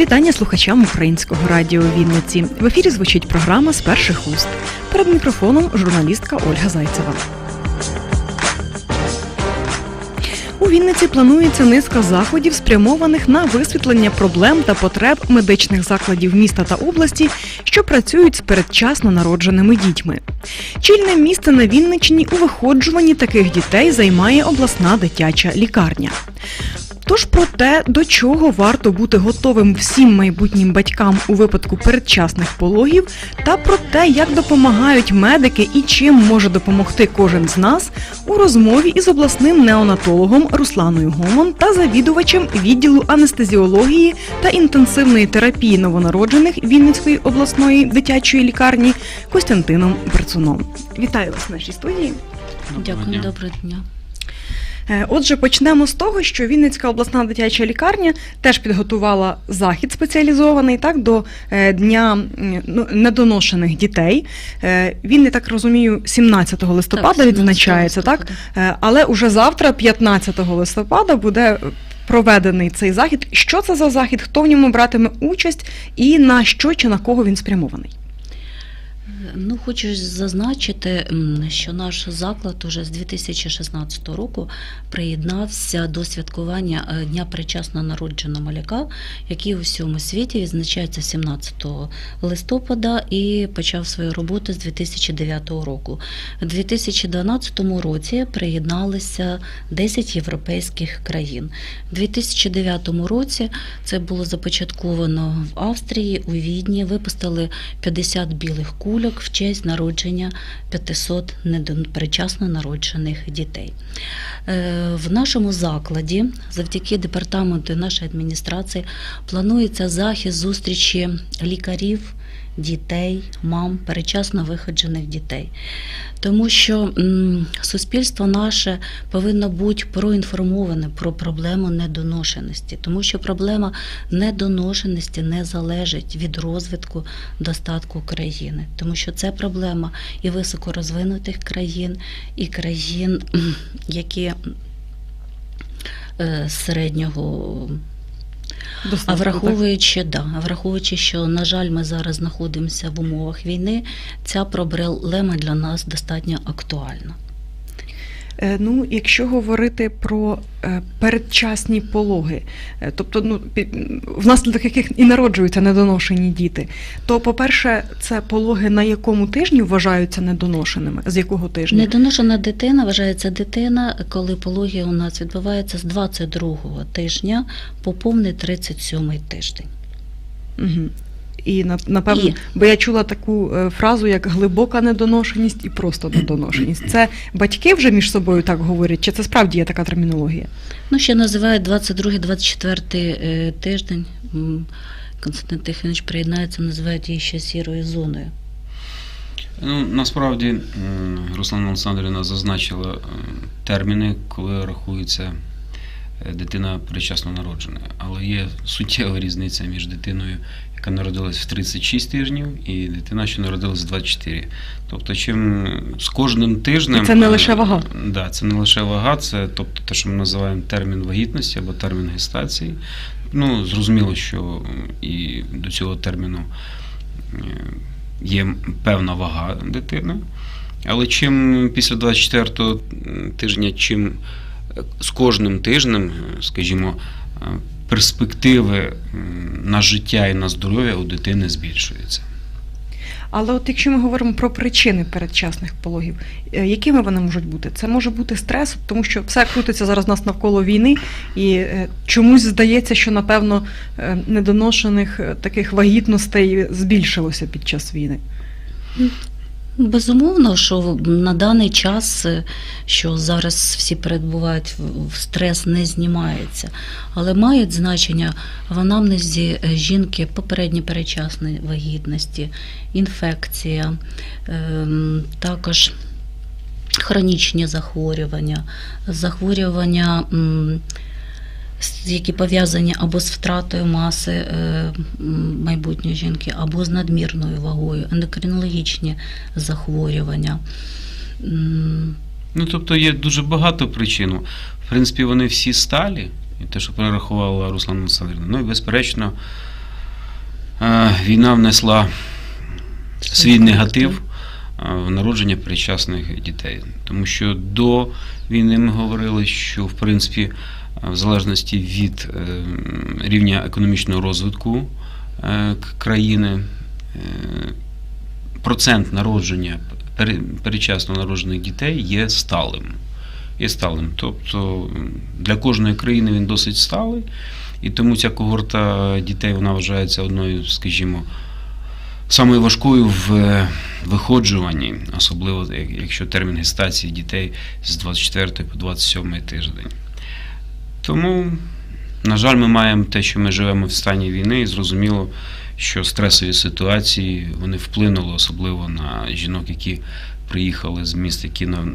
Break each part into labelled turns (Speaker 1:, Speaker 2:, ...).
Speaker 1: Вітання слухачам українського радіо Вінниці. В ефірі звучить програма з перших уст. Перед мікрофоном журналістка Ольга Зайцева. У Вінниці планується низка заходів, спрямованих на висвітлення проблем та потреб медичних закладів міста та області, що працюють з передчасно народженими дітьми. Чільне місце на Вінниччині у виходжуванні таких дітей займає обласна дитяча лікарня. Тож про те, до чого варто бути готовим всім майбутнім батькам у випадку передчасних пологів, та про те, як допомагають медики і чим може допомогти кожен з нас, у розмові із обласним неонатологом Русланою Гомон та завідувачем відділу анестезіології та інтенсивної терапії новонароджених Вінницької обласної дитячої лікарні Костянтином Берцуном. Вітаю вас в нашій студії.
Speaker 2: Дякую, доброго дня.
Speaker 1: Е, Отже, почнемо з того, що Вінницька обласна дитяча лікарня теж підготувала захід спеціалізований так до е, дня ну, недоношених дітей. Е, Він, я так розумію, 17 листопада
Speaker 2: Так, 17
Speaker 1: відзначається, так?
Speaker 2: листопада.
Speaker 1: Але уже завтра, 15 листопада, буде проведений цей захід. Що це за захід? Хто в ньому братиме участь і на що чи на кого він спрямований?
Speaker 2: Ну, хочу зазначити, що наш заклад уже з 2016 року приєднався до святкування е, Дня причасно народженого маляка, який у всьому світі відзначається 17 листопада і почав свою роботу з 2009 року. У 2012 році приєдналися 10 європейських країн. У 2009 році це було започатковано в Австрії, у Відні, випустили 50 білих кульок в честь народження 500 недон- народжених дітей. Е, В нашому закладі, завдяки департаменту нашої адміністрації, планується захист зустрічі лікарів, дітей, мам, передчасно виходжених дітей. Тому що суспільство наше повинно бути проінформоване про проблему недоношеності, тому що проблема недоношеності не залежить від розвитку достатку країни, тому що це проблема і високорозвинутих країн, і країн, які е, середнього а враховуючи, да, враховуючи, що на жаль, ми зараз знаходимося в умовах війни, ця проблема для нас достатньо актуальна.
Speaker 1: Е, Ну, якщо говорити про е, передчасні пологи, е, тобто ну, внаслідок яких і народжуються недоношені діти, то, по-перше, це пологи на якому тижні вважаються недоношеними? З якого тижня?
Speaker 2: Недоношена дитина вважається дитина, коли пологи у нас відбуваються з 22-го тижня по повний 37-й тиждень.
Speaker 1: Угу. І напевно,
Speaker 2: І-
Speaker 1: бо я чула таку е, фразу, як глибока недоношеність і просто недоношеність. Це батьки вже між собою так говорять, чи це справді є така термінологія?
Speaker 2: Ну, ще називають 22-24 е, тиждень. Константин Тихонович приєднається, називають її ще сірою зоною.
Speaker 3: Ну, насправді Руслана Олександрівна зазначила е, терміни, коли рахується дитина передчасно народжена. Але є суттєва різниця між дитиною, яка народилась в 36 тижнів, і дитина, що народилась в 24. Тобто, чим з кожним тижнем.
Speaker 1: І це не
Speaker 3: е,
Speaker 1: лише вага.
Speaker 3: Да, це не лише вага, це тобто те, що ми називаємо термін вагітності або термін гестації. Ну, зрозуміло, що і до цього терміну е, є певна вага дитини. Але чим після 24-го тижня, чим з кожним тижнем, скажімо, е, перспективи на життя і на здоров'я у дитини збільшуються.
Speaker 1: Але от якщо ми говоримо про причини передчасних пологів, е, якими вони можуть бути? Це може бути стрес, тому що все крутиться зараз нас навколо війни, і е, чомусь здається, що напевно е, недоношених таких вагітностей збільшилося під час війни.
Speaker 2: Безумовно, що на даний час, е, що зараз всі перебувають в- стрес, не знімається, але мають значення в анамнезі е, жінки попередні передчасні вагітності, інфекція, ем, також хронічні захворювання, захворювання. Які пов'язані або з втратою маси е, майбутньої жінки, або з надмірною вагою, ендокринологічні захворювання.
Speaker 3: Ну, тобто є дуже багато причин. В принципі, вони всі сталі, і те, що перерахувала Руслана Олександрівна. Ну і безперечно, Е, Війна внесла свій негатив е, в народження причасних дітей. Тому що до війни ми говорили, що в принципі, в залежності від е, рівня економічного розвитку е, країни, е, процент народження пере- передчасно народжених дітей є сталим. Є сталим. Тобто для кожної країни він досить сталий, і тому ця когорта дітей вона вважається одною, скажімо, самою важкою в виходжуванні, особливо якщо термін гестації дітей з 24 по 27 тиждень. Тому, на жаль, ми маємо те, що ми живемо в стані війни, і зрозуміло, що стресові ситуації вони вплинули особливо на жінок, які приїхали з міст, які на,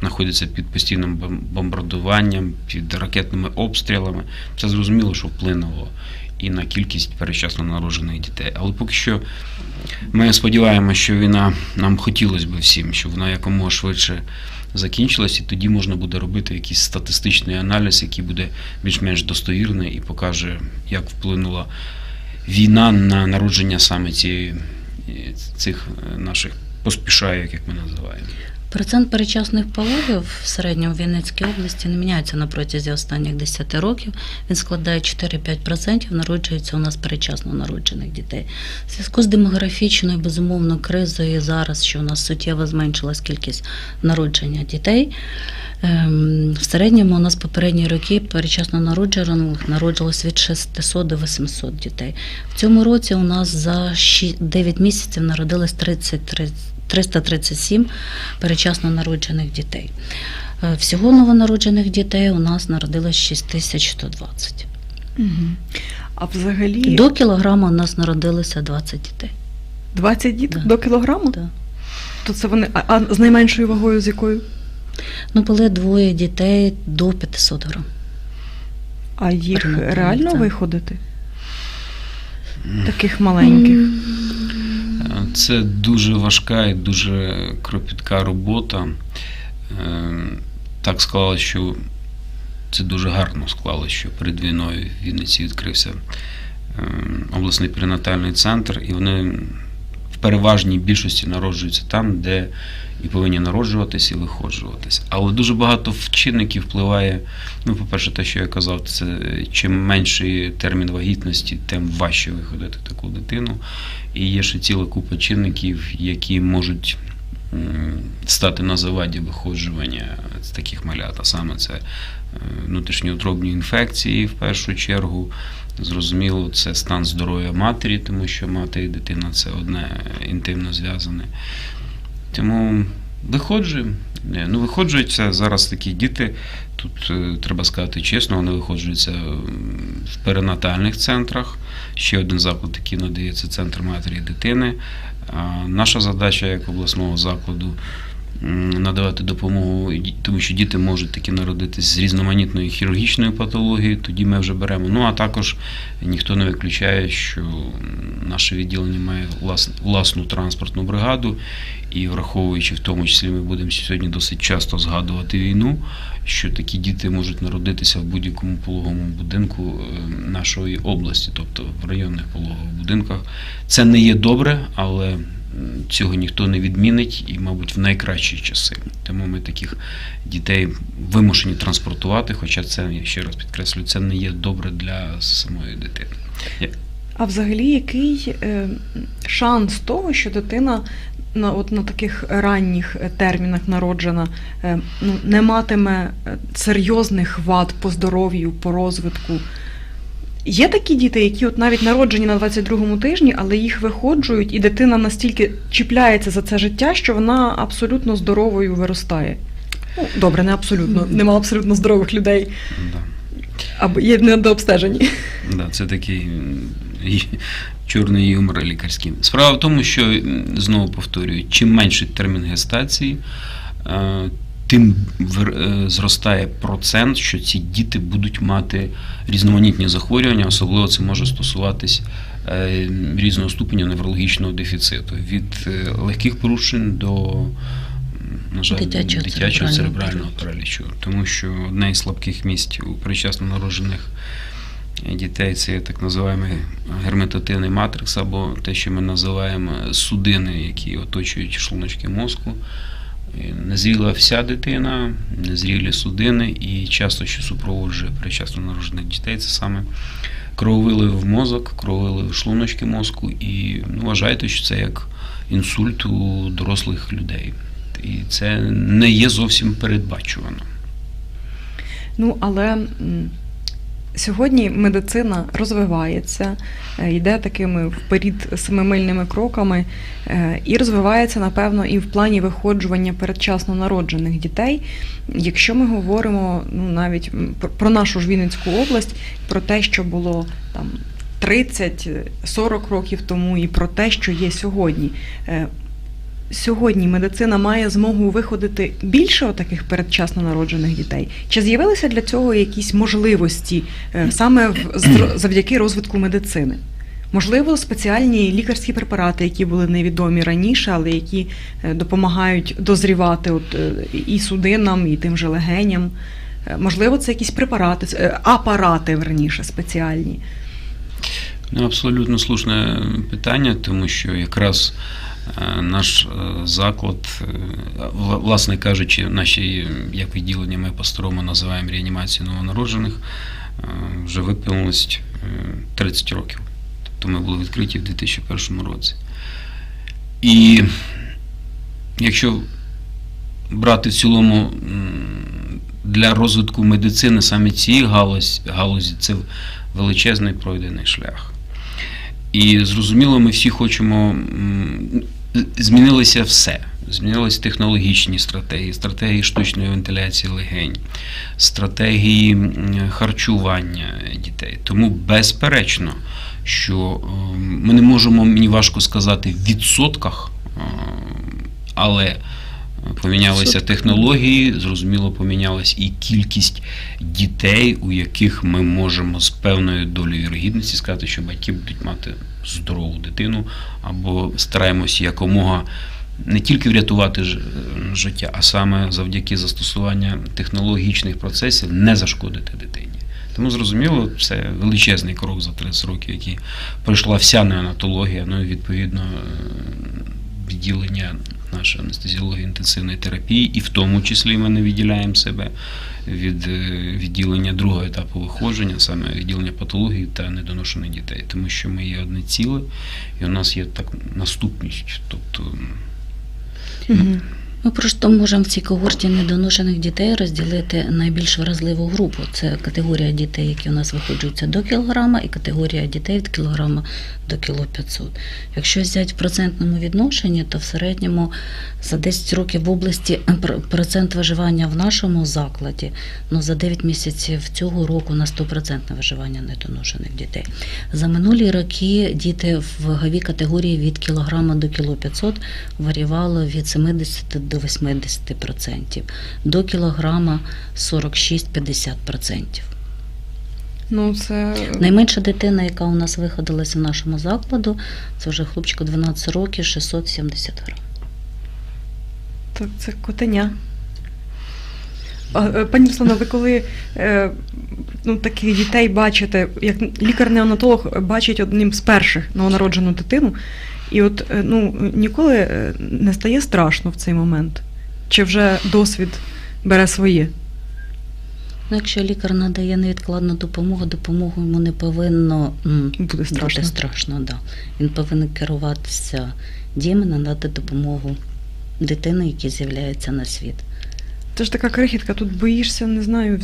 Speaker 3: знаходяться під постійним бомбардуванням, під ракетними обстрілами. Це зрозуміло, що вплинуло і на кількість передчасно народжених дітей. Але поки що ми сподіваємося, що війна нам хотілося б всім, щоб вона якомога швидше закінчилась, і тоді можна буде робити якийсь статистичний аналіз, який буде більш-менш достовірний і покаже, як вплинула війна на народження саме цієї, цих наших поспішайок, як ми називаємо.
Speaker 2: Процент перечасних пологів в середньому в Вінницькій області не міняється на протязі останніх 10 років. Він складає 4-5%, народжується у нас перечасно народжених дітей. В зв'язку з демографічною, безумовно, кризою зараз, що у нас суттєво зменшилась кількість народження дітей. ем, В середньому у нас попередні роки перечасно народжених народжилось від 600 до 800 дітей. В цьому році у нас за 9 місяців народилось 33 337 перечасно народжених дітей. Е, Всього новонароджених дітей у нас народилось 6120.
Speaker 1: Мгм. А взагалі
Speaker 2: До кілограма у нас народилося 20 дітей.
Speaker 1: 20 діток
Speaker 2: Да.
Speaker 1: до кілограму?
Speaker 2: Да.
Speaker 1: То це вони. А, з найменшою вагою з якою?
Speaker 2: Ну, були двоє дітей до 500 грам.
Speaker 1: А їх
Speaker 2: Прийнятно,
Speaker 1: реально
Speaker 2: так.
Speaker 1: виходити? Таких маленьких.
Speaker 3: Це дуже важка і дуже кропітка робота. Е, Так склалося, що це дуже гарно склалося, що перед війною в Вінниці відкрився е, обласний перинатальний центр, і вони в переважній більшості народжуються там, де і повинні народжуватись і виходжуватись. Але дуже багато чинників впливає. Ну, по-перше, те, що я казав, це чим менший термін вагітності, тим важче виходити таку дитину. І є ще ціла купа чинників, які можуть стати на заваді виходжування з таких малят. А саме це е, внутрішньоутробні інфекції в першу чергу. Зрозуміло, це стан здоров'я матері, тому що мати і дитина це одне інтимно зв'язане. Тому виходжу. Е, Ну, виходжуються зараз такі діти. Тут е, треба сказати чесно, вони виходжуються в перинатальних центрах. Ще один заклад, який надається центр матері і дитини. А наша задача як обласного закладу надавати допомогу, тому що діти можуть таки народитись з різноманітною хірургічною патологією, тоді ми вже беремо. Ну а також ніхто не виключає, що наше відділення має влас- власну транспортну бригаду, і враховуючи в тому числі, ми будемо сьогодні досить часто згадувати війну, що такі діти можуть народитися в будь-якому пологовому будинку е, нашої області, тобто в районних пологових будинках. Це не є добре, але цього ніхто не відмінить і, мабуть, в найкращі часи. Тому ми таких дітей вимушені транспортувати, хоча це, я ще раз підкреслю, це не є добре для самої дитини.
Speaker 1: А взагалі, який е, шанс того, що дитина на, от, на таких ранніх термінах народжена е, ну, не матиме е, серйозних вад по здоров'ю, по розвитку? Є такі діти, які от навіть народжені на 22-му тижні, але їх виходжують, і дитина настільки чіпляється за це життя, що вона абсолютно здоровою виростає. Ну, добре, не абсолютно. Нема абсолютно здорових людей,
Speaker 3: Да.
Speaker 1: або є недообстежені.
Speaker 3: Да, це такий чорний юмор лікарський. Справа в тому, що знову повторюю, чим менший термін гестації, е, тим е, зростає процент, що ці діти будуть мати різноманітні захворювання, особливо це може стосуватись е, різного ступеня неврологічного дефіциту, від е, легких порушень до на жаль,
Speaker 2: Дитячого
Speaker 3: дитячого
Speaker 2: церебрального
Speaker 3: церебрального паралічу. Тому що одне із слабких місць у причасно народжених дітей це так називаємо герметативний матрикс, або те, що ми називаємо судини, які оточують шлуночки мозку. Незріла вся дитина, незрілі судини, і часто, що супроводжує передчасно народжених дітей, це саме крововилив в мозок, крововилив в шлуночки мозку. І ну, вважайте, що це як інсульт у дорослих людей. І це не є зовсім передбачувано.
Speaker 1: Ну але сьогодні медицина розвивається, е, йде такими вперед семимильними кроками е, і розвивається, напевно, і в плані виходжування передчасно народжених дітей. Якщо ми говоримо ну, навіть про- нашу ж Вінницьку область, про те, що було там 30-40 років тому, і про те, що є сьогодні. Сьогодні медицина має змогу виходити більше таких передчасно народжених дітей. Чи з'явилися для цього якісь можливості е, саме завдяки розвитку медицини? Можливо, спеціальні лікарські препарати, які були невідомі раніше, але які е, допомагають дозрівати от, е, і судинам, і тим же легеням. Можливо, це якісь препарати, апарати верніше спеціальні.
Speaker 3: Ну, абсолютно слушне питання, тому що якраз наш е, заклад, е, власне кажучи, наші як відділення ми по-старому називаємо реанімацію новонароджених, е, вже виповнилось е, 30 років. Тобто ми були відкриті в 2001 році. І якщо брати в цілому для розвитку медицини саме цієї галузі, галузі це величезний пройдений шлях. І зрозуміло, ми всі хочемо. Змінилося все. Змінилися технологічні стратегії, стратегії штучної вентиляції легень, стратегії харчування дітей. Тому, безперечно, що е, ми не можемо, мені важко сказати, в відсотках, е, але помінялися технології, зрозуміло, помінялась і кількість дітей, у яких ми можемо з певною долею вірогідності сказати, що батьки будуть мати здорову дитину, або стараємося якомога не тільки врятувати ж- життя, а саме завдяки застосуванню технологічних процесів не зашкодити дитині. Тому зрозуміло, це величезний крок за 30 років, який пройшла вся неонатологія, ну і відповідно е, відділення нашої анестезіології інтенсивної терапії, і в тому числі ми не відділяємо себе від е, відділення другого етапу виходження, саме відділення патології та недоношених дітей, тому що ми є одне ціле, і у нас є так наступність. Тобто
Speaker 1: Угу.
Speaker 2: Ми просто можемо в цій когорті недоношених дітей розділити найбільш вразливу групу. Це категорія дітей, які у нас виходжуються до кілограма, і категорія дітей від кілограма до кіло 500. Якщо взяти в процентному відношенні, то в середньому за 10 років в області процент виживання в нашому закладі ну, за 9 місяців цього року на 100% виживання недоношених дітей. За минулі роки діти в ваговій категорії від кілограма до кіло 500 варіювало від 70 до 80%, до кілограма 46-50%.
Speaker 1: Ну, це
Speaker 2: Найменша дитина, яка у нас виходилася в нашому закладу, це вже хлопчику 12 років, 670 грам.
Speaker 1: Так, це котеня. Е, Пані Руслана, ви коли е, ну, таких дітей бачите, як лікар-неонатолог бачить одним з перших новонароджену дитину, і от е, ну, ніколи е, не стає страшно в цей момент? Чи вже досвід бере своє?
Speaker 2: Ну, якщо лікар надає невідкладну допомогу, допомогу йому не повинно
Speaker 1: Буде страшно.
Speaker 2: бути страшно. Да. Він повинен керуватися діями, надати допомогу дитини, яка з'являється на світ.
Speaker 1: Це ж така крихітка, тут боїшся, не знаю.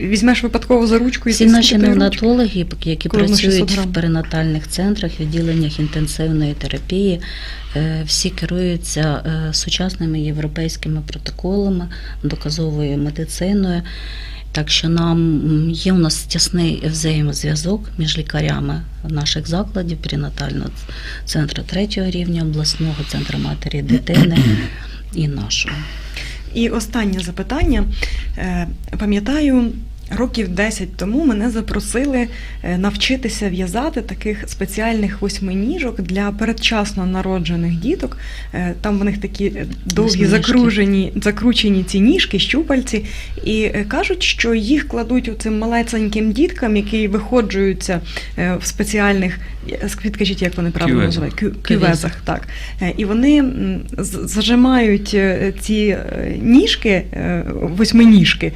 Speaker 1: Візьмеш випадково за ручку і
Speaker 2: Всі наші неонатологи, які
Speaker 1: Коли воно 600
Speaker 2: працюють в перинатальних центрах, відділеннях інтенсивної терапії, е, всі керуються е, сучасними європейськими протоколами, доказовою медициною. Так що нам є у нас тісний взаємозв'язок між лікарями наших закладів, перинатального центру третього рівня, обласного центру матері і дитини і нашого.
Speaker 1: І останнє запитання. Е, Пам'ятаю, Років 10 тому мене запросили е, навчитися в'язати таких спеціальних восьминіжок для передчасно народжених діток. Е, Там в них такі е, довгі закружені, закручені ці ніжки, щупальці, і кажуть, що їх кладуть у цим малесеньким діткам, які виходжуються в спеціальних, підкажіть, як вони правильно
Speaker 3: Кювезах.
Speaker 1: називають? Кю- Кювезах, так. І вони зажимають ці ніжки, восьминіжки,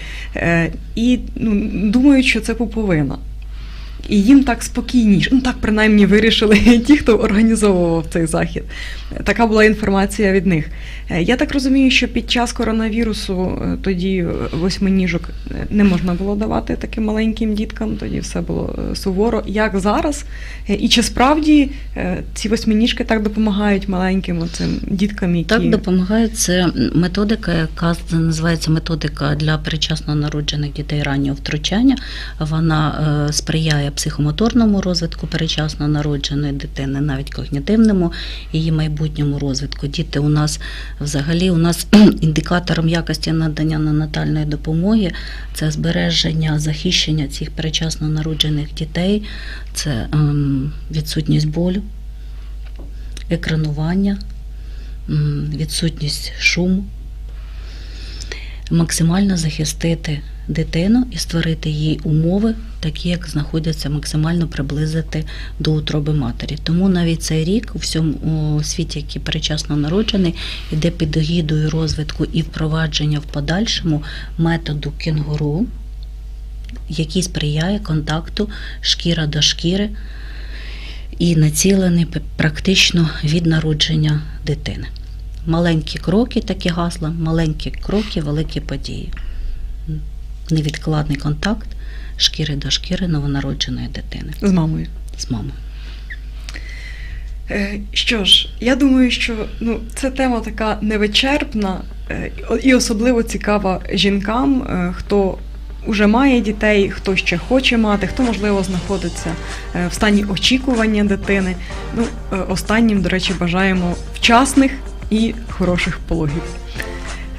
Speaker 1: і ну, думають, що це пуповина. І їм так спокійніше. Ну так принаймні вирішили ті, хто організовував цей захід. Така була інформація від них. Е, Я так розумію, що під час коронавірусу е, тоді е, восьминіжок не можна було давати таким маленьким діткам, тоді все було суворо. Як зараз? І чи справді ці восьминіжки так допомагають маленьким оцим діткам, які
Speaker 2: Так допомагає це методика, яка називається методика для передчасно народжених дітей раннього втручання. Вона сприяє психомоторному розвитку передчасно народженої дитини, навіть когнітивному її майбутньому розвитку. Діти у нас взагалі у нас індикатором якості надання ненатальної допомоги це збереження, захищення цих передчасно народжених дітей, це ем, відсутність болю, екранування, відсутність шуму, максимально захистити дитину і створити їй умови, такі як знаходяться, максимально приблизити до утроби матері. Тому навіть цей рік у всьому світі, який перечасно народжений, іде під егідою розвитку і впровадження в подальшому методу кенгуру, який сприяє контакту шкіра до шкіри і націлений практично від народження дитини. Маленькі кроки, такі гасла, маленькі кроки, великі події. Невідкладний контакт шкіри до шкіри новонародженої дитини
Speaker 1: з мамою.
Speaker 2: з мамою.
Speaker 1: Е, Що ж, я думаю, що ну, це тема така невичерпна е, і особливо цікава жінкам, е, хто вже має дітей, хто ще хоче мати, хто, можливо, знаходиться в стані очікування дитини. Ну, останнім, до речі, бажаємо вчасних і хороших пологів.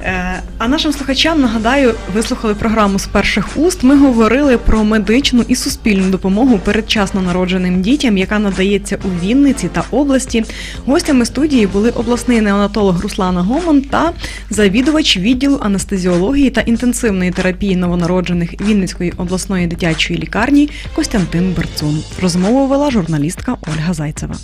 Speaker 1: Е, А нашим слухачам нагадаю, ви слухали програму з перших уст. Ми говорили про медичну і суспільну допомогу передчасно народженим дітям, яка надається у Вінниці та області. Гостями студії були обласний неонатолог Руслана Гомон та завідувач відділу анестезіології та інтенсивної терапії новонароджених Вінницької обласної дитячої лікарні Костянтин Берцун. Розмову вела журналістка Ольга Зайцева.